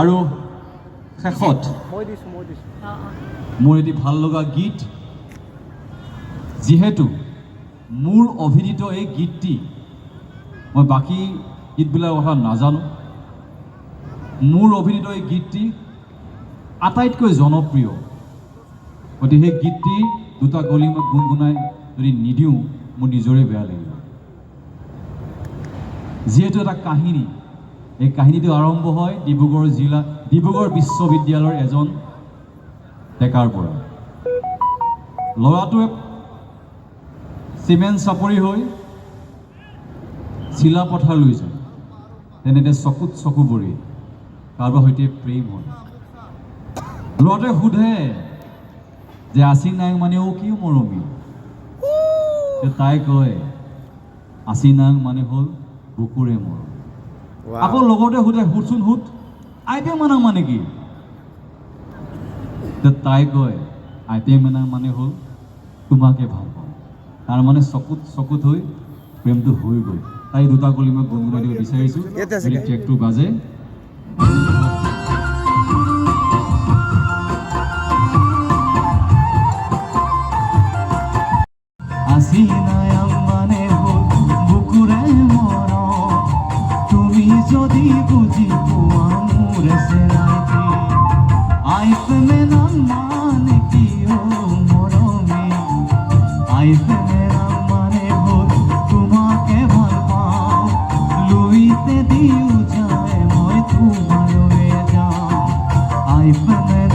আৰু শেষত মই দিছোঁ মই দিছোঁ। অঁ অঁ। মোৰ এটি ভাল লগা গীত যিহেতু মোৰ অভিনীত এই গীতটি মই বাকী গীতবিলাকৰ কথা নাজানো। মোৰ অভিনীত এই গীতটি আটাইতকৈ জনপ্ৰিয়। গতিকে সেই গীতটি দুটা গলি মই গুণগুণাই যদি নিদিওঁ মোৰ নিজৰে বেয়া লাগিব। যিহেতু এটা কাহিনী এই কাহিনীটো আৰম্ভ হয় ডিব্ৰুগড় জিলা ডিব্ৰুগড় বিশ্ববিদ্যালয়ৰ এজন ডেকাৰ পৰা। ল'ৰাটোৱে চিমেণ্ট চাপৰি হৈ চিলাপথাৰলৈ যায়। তেনেতে চকুত চকু পৰি কাৰোবাৰ সৈতে প্ৰেম হয়। ল'ৰাটোৱে সোধে যে আচি নাং মানে অ' কি মৰমী? তাই কয় আচি নাং মানে হ'ল বুকুৰে মৰম। আকৌ লগতে সোধে সোধচোন সোধ আইতে মানাং মানে কি? তাই কয় আইতে মানাং মানে হ'ল তোমাকে ভালো পাওঁ। তাৰ মানে চকুত চকুত হৈ প্ৰেমটো হৈ গ'ল। তাই দুটা কলি মই গুণগুণাই দিব বিচাৰিছোঁ। ট্ৰেকটো বাজে। আসি যদি বুঝি আমুর সে রাতে। মে না মানে কি ও মরমে? আইপ মে না মানে ভোর তোমাকে ভালো পাও লুইতে দিও যায় মই তোমার হয়ে যাও। আইপ